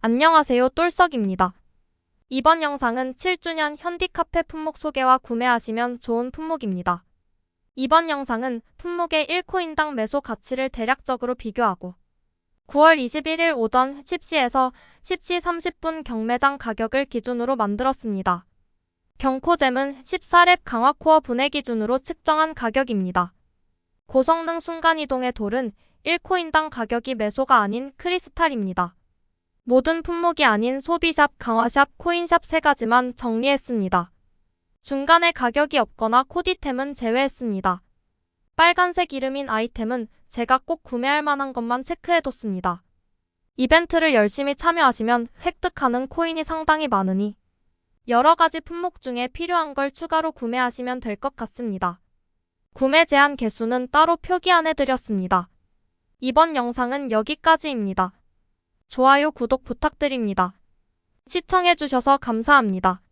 안녕하세요 똘석입니다. 이번 영상은 7주년 현디카페 품목 소개와 구매하시면 좋은 품목입니다. 이번 영상은 품목의 1코인당 매수 가치를 대략적으로 비교하고 9월 21일 오전 10시에서 10시 30분 경매장 가격을 기준으로 만들었습니다. 경코잼은 14랩 강화 코어 분해 기준으로 측정한 가격입니다. 고성능 순간이동의 돌은 1코인당 가격이 매소가 아닌 크리스탈입니다. 모든 품목이 아닌 소비샵, 강화샵, 코인샵 세 가지만 정리했습니다. 중간에 가격이 없거나 코디템은 제외했습니다. 빨간색 이름인 아이템은 제가 꼭 구매할 만한 것만 체크해뒀습니다. 이벤트를 열심히 참여하시면 획득하는 코인이 상당히 많으니 여러 가지 품목 중에 필요한 걸 추가로 구매하시면 될 것 같습니다. 구매 제한 개수는 따로 표기 안 해드렸습니다. 이번 영상은 여기까지입니다. 좋아요, 구독 부탁드립니다. 시청해주셔서 감사합니다.